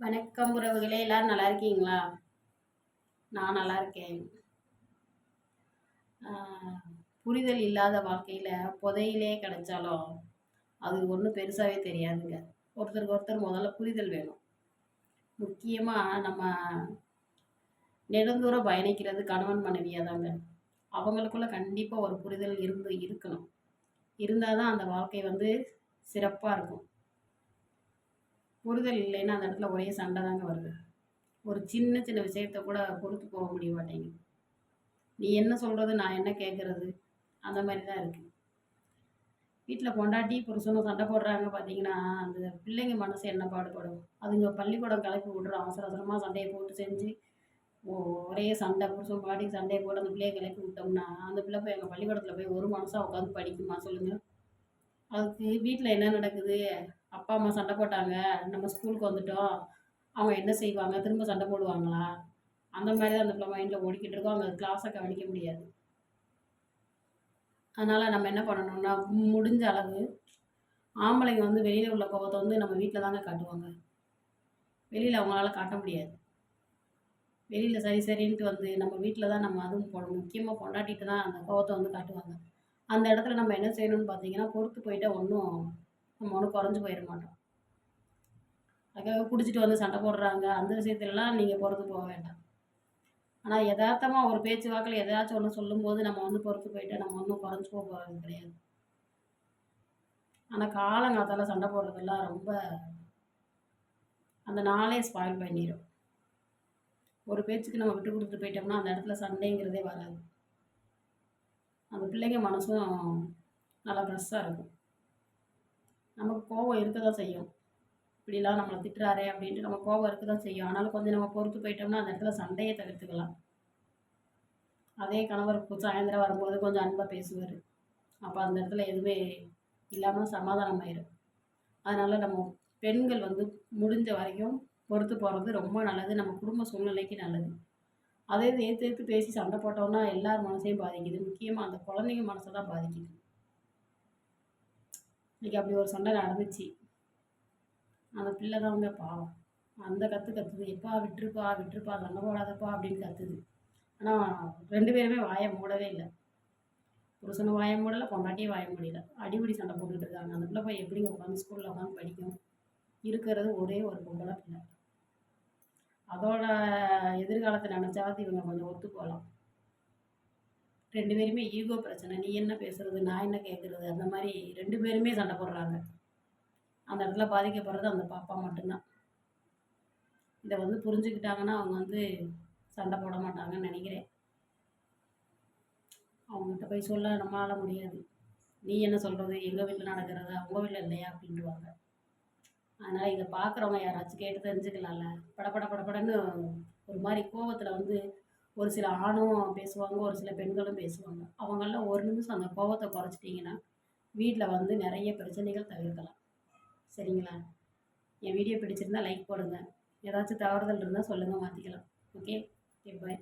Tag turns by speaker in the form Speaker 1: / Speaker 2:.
Speaker 1: வணக்கம் உறவுகளே எல்லாரும் நல்லா இருக்கீங்களா? நான் நல்லா இருக்கேன். புரிதல் இல்லாத வாழ்க்கையில் புதையிலே கிடைச்சாலும் அது ஒன்றும் பெருசாகவே தெரியாதுங்க. ஒருத்தருக்கு ஒருத்தர் முதல்ல புரிதல் வேணும். முக்கியமாக நம்ம நெடுந்தூரம் பயணிக்கிறது கணவன் மனைவியாக தாங்க அவங்களுக்குள்ள கண்டிப்பாக ஒரு புரிதல் இருந்து இருக்கணும். இருந்தால் தான் அந்த வாழ்க்கை வந்து சிறப்பாக இருக்கும். புரிதல் இல்லைன்னா அந்த இடத்துல ஒரே சண்டை தாங்க வருது. ஒரு சின்ன சின்ன விஷயத்த கூட பொறுத்து போக முடிய மாட்டேங்குது. நீ என்ன சொல்கிறது நான் என்ன கேட்குறது அந்த மாதிரி தான் இருக்குது வீட்டில் பொண்டாட்டி புருஷனும் சண்டை போடுறாங்க பார்த்தீங்கன்னா அந்த பிள்ளைங்க மனசு என்ன பாடுபடும்? அதுங்க பள்ளிக்கூடம் கிளப்பி விட்றோம் அவசர அவசரமாக சண்டையை போட்டு செஞ்சு ஒரே சண்டை புருஷன் பாட்டி சண்டையை போட்டு அந்த பிள்ளைய கிளப்பி விட்டோம்னா அந்த பிள்ளை போய் எங்கள் பள்ளிக்கூடத்தில் போய் ஒரு மனசாக உட்காந்து படிக்குமா சொல்லுங்கள் அதுக்கு வீட்டில் என்ன நடக்குது? அப்பா அம்மா சண்டை போட்டாங்க. நம்ம ஸ்கூலுக்கு வந்துட்டோம். அவங்க என்ன செய்வாங்க? திரும்ப சண்டை போடுவாங்களா? அந்த மாதிரி தான் அந்த பிள்ளை மைண்டில் ஓடிக்கிட்டு இருக்கோம். அவங்க கிளாஸை கவனிக்க முடியாது. அதனால் நம்ம என்ன பண்ணணும்னா முடிஞ்ச அளவு ஆம்பளைங்க வந்து வெளியில் உள்ள கோபத்தை வந்து நம்ம வீட்டில் தாங்க காட்டுவாங்க. வெளியில் அவங்களால காட்ட முடியாது. வெளியில் சரி சரின்ட்டு வந்து நம்ம வீட்டில் தான் நம்ம அதுவும் போடணும். முக்கியமாக கொண்டாட்டிட்டு தான் அந்த கோபத்தை வந்து காட்டுவாங்க. அந்த இடத்துல நம்ம என்ன செய்யணும்னு பார்த்தீங்கன்னா பொறுத்து போயிட்டா ஒன்றும் நம்ம ஒன்றும் குறைஞ்சி போயிட மாட்டோம். அதுக்காக குடிச்சிட்டு வந்து சண்டை போடுறாங்க. அந்த விஷயத்துலலாம் நீங்கள் பொறுத்து போக வேண்டாம். ஆனால் யதார்த்தமாக ஒரு பேச்சு வாக்கில் எதாச்சும் ஒன்று சொல்லும்போது நம்ம வந்து பொறுத்து போயிட்டு நம்ம ஒன்றும் குறைஞ்சி போக போகிறது கிடையாது. ஆனால் காலங்காத்தால் சண்டை போடுறதெல்லாம் ரொம்ப அந்த நாளே ஸ்பாயில் பண்ணிடும் ஒரு பேச்சுக்கு நம்ம விட்டு கொடுத்துட்டு போயிட்டோம்னா அந்த இடத்துல சண்டைங்கிறதே வராது. அந்த பிள்ளைங்க மனசும் நல்லா ஃப்ரெஷ்ஷாக இருக்கும். நமக்கு கோபம் இருக்க தான் செய்யும். இப்படிலாம் நம்மளை திட்டுறாரே அப்படின்ட்டு நம்ம கோபம் இருக்க தான் செய்யும். ஆனாலும் கொஞ்சம் நம்ம பொறுத்து போயிட்டோம்னா அந்த இடத்துல சண்டையை தவிர்த்துக்கலாம். அதே கணவர் இப்போ சாயந்தரம் வரும்போது கொஞ்சம் அன்பாக பேசுவார். அப்போ அந்த இடத்துல எதுவுமே இல்லாமல் சமாதானம் ஆயிடும் அதனால் நம்ம பெண்கள் வந்து முடிஞ்ச வரைக்கும் பொறுத்து போகிறது ரொம்ப நல்லது. நம்ம குடும்ப சூழ்நிலைக்கு நல்லது. அதே இது ஏற்று ஏற்று பேசி சண்டை போட்டோம்னா எல்லார் மனசையும் பாதிக்குது. முக்கியமாக அந்த குழந்தைங்க மனசை தான் பாதிக்குது. இன்றைக்கி அப்படி ஒரு சண்டை நடந்துச்சு. அந்த பிள்ளை தாங்க பாவம். அந்த கற்று கத்துது. எப்பா விட்டுருப்பா விட்டுருப்பா சண்டை போடாதப்பா அப்படின்னு கத்துது. ஆனால் ரெண்டு பேருமே வாயை மூடவே இல்லை. புருஷனும் வாய மூடலை பொண்டாட்டியும் வாய முடியல அடிப்படி சண்டை போட்டுக்கிட்டு இருக்காங்க. அந்த பிள்ளை போய் எப்படிங்க உட்காந்து ஸ்கூலில் உட்காந்து படிக்கும்? இருக்கிறது ஒரே ஒரு பொம்பளை பிள்ளை. அதோட எதிர்காலத்தை நினச்சாவது இவங்க கொஞ்சம் ஒத்து போகலாம் ரெண்டு பேருமே ஈகோ பிரச்சனை. நீ என்ன பேசுறது நான் என்ன கேட்குறது அந்த மாதிரி ரெண்டு பேருமே சண்டை போடுறாங்க. அந்த இடத்துல பாதிக்கப்படுறது அந்த பாப்பா மட்டும்தான். இதை வந்து புரிஞ்சுக்கிட்டாங்கன்னா அவங்க வந்து சண்டை போட மாட்டாங்கன்னு நினைக்கிறேன். அவங்ககிட்ட போய் சொல்ல நம்மளால முடியாது. நீ என்ன சொல்கிறது எங்கள் வீட்டில் நடக்கிறது அவங்க வீட்டில் இல்லையா அப்படின்ட்டுவாங்க அதனால் இதை பார்க்குறவங்க யாராச்சும் கேட்டு தெரிஞ்சுக்கலாம்ல. படபட படபடன்னு ஒரு மாதிரி கோவத்தில் வந்து ஒரு சில ஆணும் பேசுவாங்க ஒரு சில பெண்களும் பேசுவாங்க. அவங்கெல்லாம் ஒரு நிமிஷம் அந்த கோவத்தை குறைச்சிட்டிங்கன்னா வீட்டில் வந்து நிறைய பிரச்சனைகள் தவிர்க்கலாம். சரிங்களா? என் வீடியோ பிடிச்சிருந்தா லைக் போடுங்க. ஏதாச்சும் தவறுதல் இருந்தால் சொல்லுங்கள் மாற்றிக்கலாம் ஓகே ஓகே பாய்